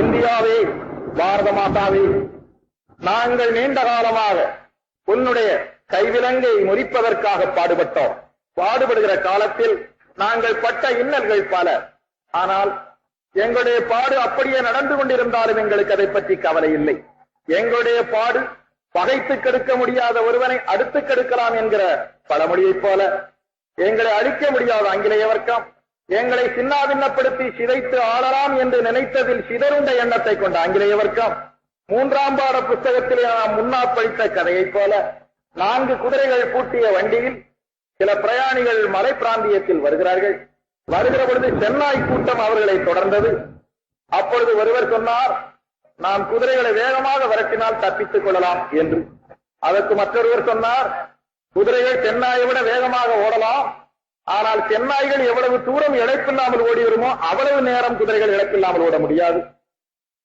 இந்தியாவே பாரத மாதாவே நாங்கள் நீண்ட காலமாக உன்னுடைய கைவிலங்கை முறிப்பதற்காக பாடுபட்டோம். பாடுபடுகிற காலத்தில் நாங்கள் பட்ட இன்னல்கள் பல. ஆனால் எங்களுடைய பாடு அப்படியே நடந்து கொண்டிருந்தாலும் எங்களுக்கு அதை பற்றி கவலை இல்லை. எங்களுடைய பாடு பகைத்து கெடுக்க முடியாத ஒருவனை அடுத்து கெடுக்கலாம் என்கிற பழமொழியைப் போல எங்களை அழிக்க முடியாத ஆங்கிலேய வர்க்கம் எங்களை சின்னாபின்னப்படுத்தி சிதைத்து ஆளலாம் என்று நினைத்ததில் சிதறுண்ட எண்ணத்தை கொண்ட ஆங்கிலேய வர்க்கம் மூன்றாம் பாட புத்தகத்திலே நாம் முன்னா படித்த கதையைப் போல நான்கு குதிரைகள் பூட்டிய வண்டியில் சில பிரயாணிகள் மலை பிராந்தியத்தில் வருகிறார்கள். வருகிற பொழுது சென்னாய் கூட்டம் அவர்களை தொடர்ந்தது. அப்பொழுது ஒருவர் சொன்னார் நாம் குதிரைகளை வேகமாக விரட்டினால் தப்பித்துக் கொள்ளலாம் என்று. அதற்கு மற்றொருவர் சொன்னார் குதிரைகள் சென்னாயை விட வேகமாக ஓடலாம் ஆனால் தென்னாய்கள் எவ்வளவு தூரம் இழைப்பில்லாமல் ஓடி வருமோ அவ்வளவு நேரம் குதிரைகள் இழைப்பில்லாமல் ஓட முடியாது.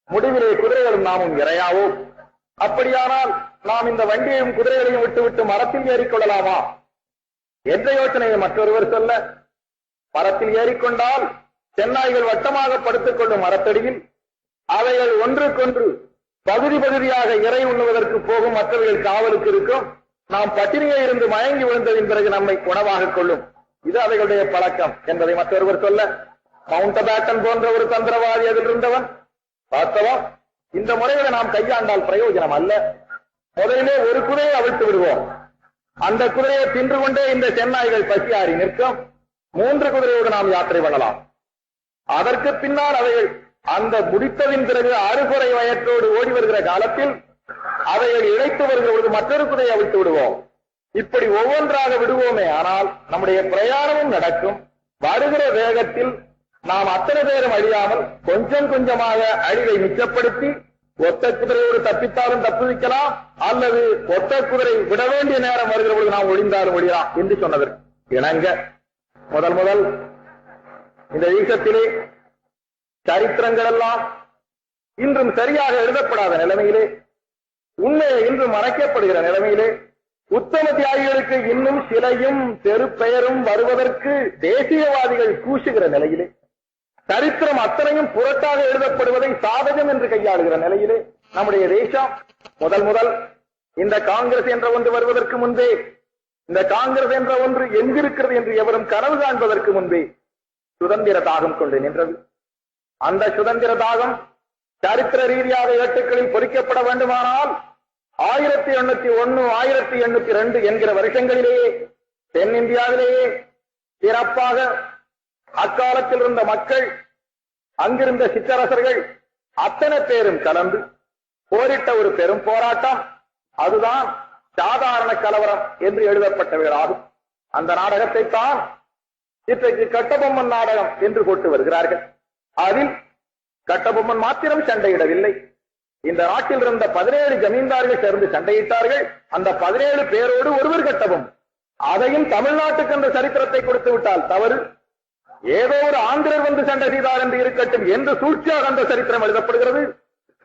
முடிவிலே குதிரைகளும் நாமும் இறையாவோம் அப்படியானால் நாம் இந்த வண்டியையும் குதிரைகளையும் விட்டுவிட்டு மரத்தில் ஏறிக்கொள்ளலாமா? என்ற யோசனையை மற்றொருவர் சொல்ல? மரத்தில் ஏறிக்கொண்டால் சென்னாய்கள் வட்டமாக படுத்துக் கொள்ளும் மரத்தடியில் அவைகள் ஒன்றுக்கொன்று பகுதி பகுதியாக இறை உண்ணுவதற்கு போகும் மற்றவர்கள் காவலுக்கு இருக்கும். நாம் பட்டினியை இருந்து மயங்கி விழுந்ததின் பிறகு நம்மை உணவாக கொள்ளும். இது அவைகளுடைய பழக்கம் என்பதை மற்றொருவர் சொல்ல மவுண்ட் பேட்டன் போன்ற ஒரு தந்திரவாதி அதில் இருந்தவன் பார்த்தவா? இந்த முறையில நாம் கையாண்டால் பிரயோஜனம் அல்ல. முதலிலே ஒரு குதிரையை அவிழ்த்து விடுவோம். அந்த குதிரையை தின்று கொண்டே இந்த சென்னாய்கள் பசியாறி நிற்கும். மூன்று குதிரையோடு நாம் யாத்திரை பண்ணலாம். அதற்கு பின்னால் அவைகள் அந்த முடித்ததின் பிறகு அறுகுறை வயற்றோடு ஓடி வருகிற காலத்தில் அவைகள் இழைத்து வருகிற பொழுது மற்றொரு குதிரையை அவிழ்த்து விடுவோம். இப்படி ஒவ்வொன்றாக விடுவோமே ஆனால் நம்முடைய பிரயாணமும் நடக்கும். வருகிற வேகத்தில் நாம் அத்தனை பேரும் அழியாமல் கொஞ்சம் கொஞ்சமாக அழிவை மிச்சப்படுத்தி ஒத்த குதிரையோடு தப்பித்தாலும் தப்புவிக்கலாம் அல்லது ஒத்த குதிரை விட வேண்டிய நேரம் வருகிற பொழுது நாம் ஒழிந்தாலும் ஒழியலாம் என்று சொன்னதற்கு இணங்க. முதல் முதல் இந்த ஈசத்திலே சரித்திரங்கள் எல்லாம் இன்றும் சரியாக எழுதப்படாத நிலைமையிலே உண்மையை இன்றும் மறைக்கப்படுகிற நிலைமையிலே உத்தம தியாகிகளுக்கு இன்னும் சிலையும் தெரு பெயரும் வருவதற்கு தேசியவாதிகள் கூசுகிற நிலையிலே சரித்திரம் அத்தனையும் புரட்டாக எழுதப்படுவதை சாதகம் என்று கையாளுகிற நிலையிலே நம்முடைய தேசம். முதல் முதல் இந்த காங்கிரஸ் என்ற ஒன்று வருவதற்கு முன்பே இந்த காங்கிரஸ் என்ற ஒன்று எங்கிருக்கிறது என்று எவரும் கனவு காண்பதற்கு முன்பே சுதந்திர தாகம் கொண்டு நின்றது. அந்த சுதந்திர தாகம் சரித்திர ரீதியாக ஏட்டுக்களில் பொறிக்கப்பட வேண்டுமானால் ஆயிரத்தி எண்ணூத்தி ஒன்னு ஆயிரத்தி எண்ணூத்தி ரெண்டு என்கிற வருஷங்களிலேயே தென்னிந்தியாவிலேயே சிறப்பாக அக்காலத்தில் இருந்த மக்கள் அங்கிருந்த சிற்றரசர்கள் அத்தனை பேரும் கலந்து போரிட்ட ஒரு பெரும் போராட்டம். அதுதான் சாதாரண கலவரம் என்று எழுதப்பட்டவர்களாகும் அந்த நாடகத்தை தான் இன்றைக்கு கட்டபொம்மன் நாடகம் என்று போட்டு வருகிறார்கள். அதில் கட்டபொம்மன் மாத்திரம் சண்டையிடவில்லை. இந்த நாட்டில் இருந்த பதினேழு ஜமீன்தார்கள் சேர்ந்து சண்டையிட்டார்கள். அந்த பதினேழு பேரோடு ஒருவர் கட்டவும் அதையும் தமிழ்நாட்டுக்கு என்ற சரித்திரத்தை கொடுத்து விட்டால் தவறு. ஏதோ ஒரு ஆந்திரர் வந்து சண்டை செய்தார் என்று இருக்கட்டும் என்று சூழ்ச்சியாக அந்த சரித்திரம் எழுதப்படுகிறது.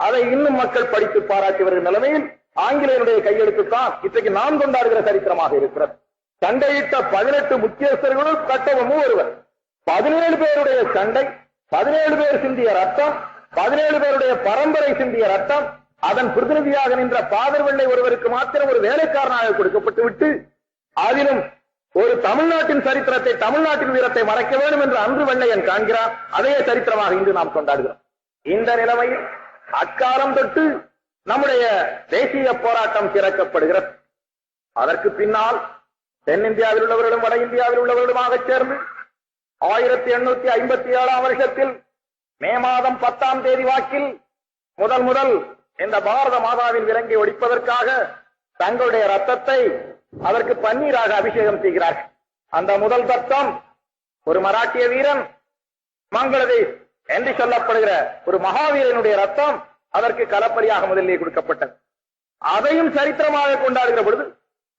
அதை இன்னும் மக்கள் படித்து பாராட்டி வருகிற நிலைமையில் ஆங்கிலேயருடைய கையெழுத்துத்தான் இன்றைக்கு நாம் கொண்டாடுகிற சரித்திரமாக இருக்கிறது. சண்டையிட்ட பதினெட்டு முக்கியஸ்தர்களும் கட்டவமும் ஒருவர். பதினேழு பேருடைய சண்டை பதினேழு பேர் சிந்திய ரத்தம் பதினேழு பேருடைய பரம்பரை சிந்திய ரத்தம் அதன் பிரதிநிதியாக நின்ற பாதர் வெள்ளை ஒருவருக்கு மாத்திரம் ஒரு வேலைக்காரனாக கொடுக்கப்பட்டு விட்டு அதிலும் ஒரு தமிழ்நாட்டின் சரித்திரத்தை தமிழ்நாட்டின் வீரத்தை மறைக்க வேண்டும் என்று அன்று வெள்ளையன் காண்கிறான். அதே சரித்திரமாக இன்று நாம் கொண்டாடுகிறோம். இந்த நிலைமையில் அக்காலம் தொட்டு நம்முடைய தேசிய போராட்டம் திறக்கப்படுகிறது. அதற்கு பின்னால் தென்னிந்தியாவில் உள்ளவர்களும் வட இந்தியாவில் உள்ளவர்களுமாக சேர்ந்து ஆயிரத்தி எண்ணூத்தி ஐம்பத்தி ஏழாம் வருஷத்தில் மே மாதம் பத்தாம் தேதி வாக்கில் முதல் முதல் இந்த பாரத மாதாவின் விலங்கை ஒடிப்பதற்காக தங்களுடைய ரத்தத்தை அதற்கு பன்னீராக அபிஷேகம் செய்கிறார்கள். அந்த முதல் தத்தம் ஒரு மராட்டிய வீரன் மங்களதேஷ் என்று சொல்லப்படுகிற ஒரு மகாவீரனுடைய ரத்தம் அதற்கு கலப்படியாக முதலிலே கொடுக்கப்பட்டது. அதையும் சரித்திரமாக கொண்டாடுகிற பொழுது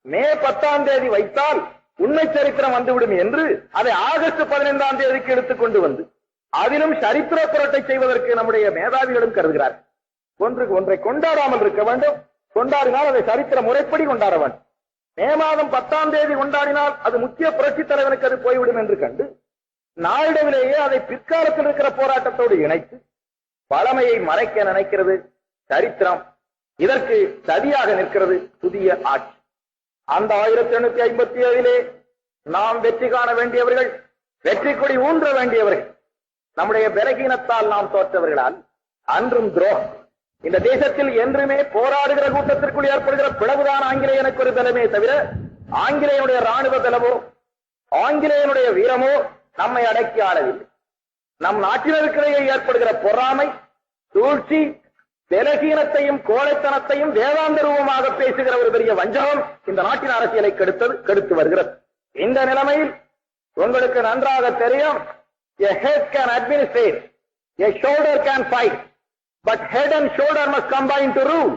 மே பத்தாம் தேதி வைத்தால் உண்மை சரித்திரம் வந்துவிடும் என்று அதை ஆகஸ்ட் பதினைந்தாம் தேதிக்கு எடுத்துக்கொண்டு வந்து அதிலும் சரித்திர புரட்டை செய்வதற்கு நம்முடைய மேதாவிகளும் கருதுகிறார். ஒன்றுக்கு ஒன்றை கொண்டாடாமல் இருக்க வேண்டும். கொண்டாடினால் அதை சரித்திர முறைப்படி கொண்டாட வேண்டும். மே மாதம் பத்தாம் தேதி கொண்டாடினால் அது முக்கிய புரட்சி தலைவனுக்கு அது போய்விடும் என்று கண்டு நாளிடவிலேயே அதை பிற்காலத்தில் இருக்கிற போராட்டத்தோடு இணைத்து பழமையை மறைக்க நினைக்கிறது. சரித்திரம் இதற்கு சதியாக நிற்கிறது புதிய ஆட்சி. அந்த ஆயிரத்தி எண்ணூத்தி ஐம்பத்தி ஏழிலே நாம் வெற்றி காண வேண்டியவர்கள் வெற்றி கொடி ஊன்ற வேண்டியவர்கள். நம்முடைய பலகீனத்தால் நாம் தோற்றவர்களால் அன்றும் துரோகம். இந்த தேசத்தில் என்றுமே போராடுகிற கூட்டத்திற்குள் ஏற்படுகிற பிளவுதான் ஆங்கிலேயனுக்கு ஒரு பலமே தவிர ஆங்கிலேயனுடைய ராணுவ பலமோ ஆங்கிலேயனுடைய வீரமோ நம்மை அடக்கி ஆளவில்லை. நம் நாட்டினருக்கிடையே ஏற்படுகிற பொறாமை சூழ்ச்சி பலகீனத்தையும் கோழைத்தனத்தையும் வேதாந்த ரூபமாக பேசுகிற ஒரு பெரிய வஞ்சகம் இந்த நாட்டின் அரசியலை கெடுத்தது கெடுத்து வருகிறது. இந்த நிலைமையில் உங்களுக்கு நன்றாக தெரியும் a head can administrate a shoulder can fight. But head and shoulder must combine to rule.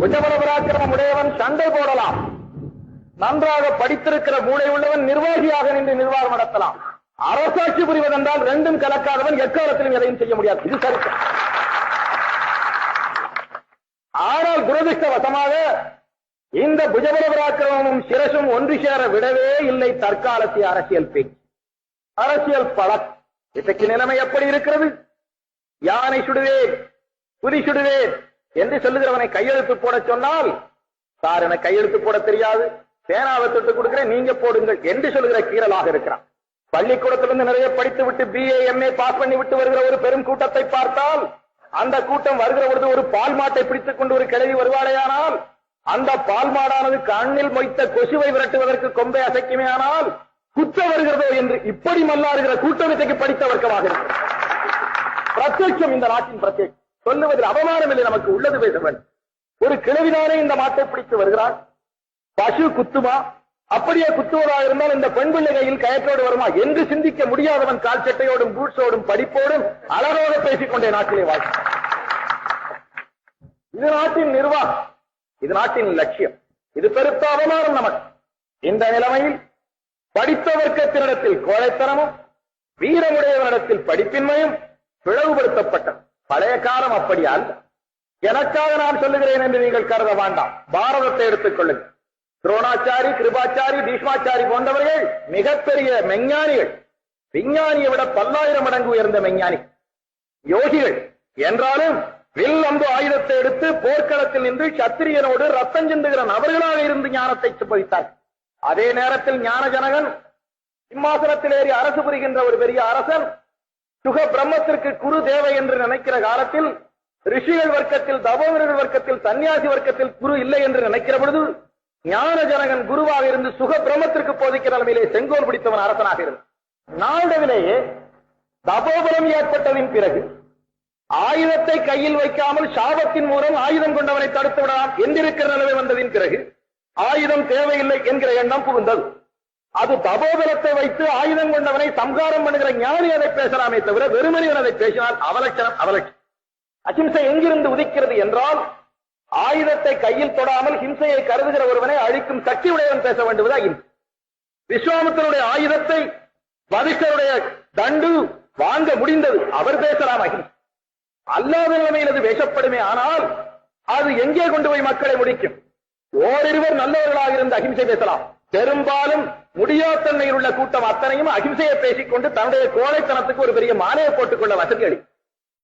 புஜபல உடையவன் சண்டை போடலாம். நன்றாக படித்திருக்கிற மூளை உள்ளவன் நிர்வாகியாக நின்று நிர்வாகம் நடத்தலாம். அரசாட்சி புரிவதென்றால் ரெண்டும் கலக்காதவன் எக்காலத்திலும் எதையும் செய்ய முடியாது. இது சரித்திரம் ஆனால் துரதிருஷ்டவசமாக இந்த புஜபலபராக்கிரமும் சிரசும் ஒன்று சேர விடவே இல்லை தற்காலத்திய அரசியல் பேச்சு. அரசியல் பழக்கம். இன்றைக்கு நிலைமை எப்படி இருக்கிறது? யானை சுடுவேன் புலி சுடுவேன் என்று சொல்லுகிறவனை கையெழுத்து போட சொன்னால் சார் எனக்கு கையெழுத்து போட தெரியாது. பேனாவை தொட்டு கொடுக்கிறேன் நீங்க போடுங்கள் என்று சொல்லுகிற கீரலாக இருக்கிறான். பள்ளிக்கூடத்திலிருந்து நிறைய படித்து விட்டு பிஏ எம்ஏ பாஸ் பண்ணி விட்டு வருகிற ஒரு பெரும் கூட்டத்தை பார்த்தால் அந்த கூட்டம் வருகிற பொழுது ஒரு பால் மாட்டை பிடித்துக் கொண்டு ஒரு கிழவி வருவாளேயானால் அந்த பால் மாடானது கண்ணில் மொய்த்த கொசுவை விரட்டுவதற்கு கொம்பை அசைக்குமே ஆனால் குத்த வருகிறதோ என்று இப்படி மல்லாறுகிற கூட்டமைக்கு படித்த வர்க்கமாக பிரத்யட்சம் இந்த நாட்டின் பிரத்யேகம். சொல்லுவதில் அவமானம் இல்லை நமக்கு உள்ளது பேச ஒரு கிழவினாரே இந்த மாட்டை பிடித்து வருகிறார் பசு குத்துமா? அப்படியே குத்துவதா இருந்தால் இந்த பெண் கையில் கயற்றோடு வருமா? என்று சிந்திக்க முடியாதவன் கால் சட்டையோடும் பூட்ஸோடும் படிப்போடும் அழகாக பேசிக்கொண்டே நாட்டிலே வாழ்க்கை இது நாட்டின் நிர்வாகம். இது நாட்டின் லட்சியம். இது பெருத்த அவமானம் நமக்கு. இந்த நிலைமையில் படித்த வர்க்கத்தினிடத்தில் கோழைத்தனமும் வீரமுடையவனிடத்தில் படிப்பின்மையும் பிளவுபடுத்தப்பட்ட பழைய காலம் அப்படி அல்ல. எனக்காக நான் சொல்லுகிறேன் என்று நீங்கள் கருத வேண்டாம். பாரதத்தை எடுத்துக் கொள்ளுங்கள். துரோணாச்சாரி கிருபாச்சாரி பீஷ்மாச்சாரி போன்றவர்கள் மிகப்பெரிய மெஞ்ஞானிகள். விஞ்ஞானியை விட பல்லாயிரம் மடங்கு உயர்ந்த மெஞ்ஞானி. யோகிகள் என்றாலும் வில் அம்பு ஆயுதத்தை எடுத்து போர்க்களத்தில் நின்று சத்திரியனோடு ரத்தம் சிந்துகிற நபர்களாக இருந்து ஞானத்தை சுப்பதித்தார் அதே நேரத்தில் ஞான ஜனகன் சிம்மாசனத்தில் ஏறி அரசு புரிகின்ற ஒரு பெரிய அரசன் சுக பிரம்மத்திற்கு குரு தேவை என்று நினைக்கிற காலத்தில் ரிஷிகள் வர்க்கத்தில் தபோதரர்கள் வர்க்கத்தில் சன்னியாசி வர்க்கத்தில் குரு இல்லை என்று நினைக்கிற பொழுது ஞான ஜனகன் குருவாக இருந்து சுக பிரம்மத்திற்கு போதிக்கிற நிலையிலே செங்கோல் பிடித்தவன் அரசனாக இருந்தான். நாளடைவிலேயே தபோபலம் ஏற்பட்டதின் பிறகு ஆயுதத்தை கையில் வைக்காமல் சாபத்தின் மூலம் ஆயுதம் கொண்டவனை தடுத்து விடலாம் என்றிருக்கிற நிலைமை வந்ததின் பிறகு ஆயுதம் தேவையில்லை என்கிற எண்ணம் புகுந்தது. அது தபோதரத்தை வைத்து ஆயுதம் கொண்டவனை சம்காரம் பண்ணுகிற ஞானி அதை பேசலாமே தவிர வெறுமனியன் அதை பேசினால் அவலட்சணம் அவலட்சணம். அஹிம்சை எங்கிருந்து உதிக்கிறது என்றால் ஆயுதத்தை கையில் தொடாமல் ஹிம்சையை கருதுகிற ஒருவனை அழிக்கும் சக்தி உடையவன் பேச வேண்டுவதா அஹிம்சை ஆயுதத்தை வதிஷ்டருடைய தண்டு வாங்க முடிந்தது. அவர் பேசலாம் அஹிம்சை. அல்லாத நிலைமையில் அது பேசப்படுமே ஆனால் அது எங்கே கொண்டு போய் மக்களை முடிக்கும்? ஓரிருவர் நல்லவர்களாக இருந்த அகிம்சை பேசலாம். பெரும்பாலும் முடியாத்தன்மையில் உள்ள கூட்டம் அத்தனையும் அகிம்சையை பேசிக்கொண்டு தன்னுடைய கோழைத்தனத்துக்கு ஒரு பெரிய மாலையை போட்டுக் கொள்ள வசதி அளிக்கும்.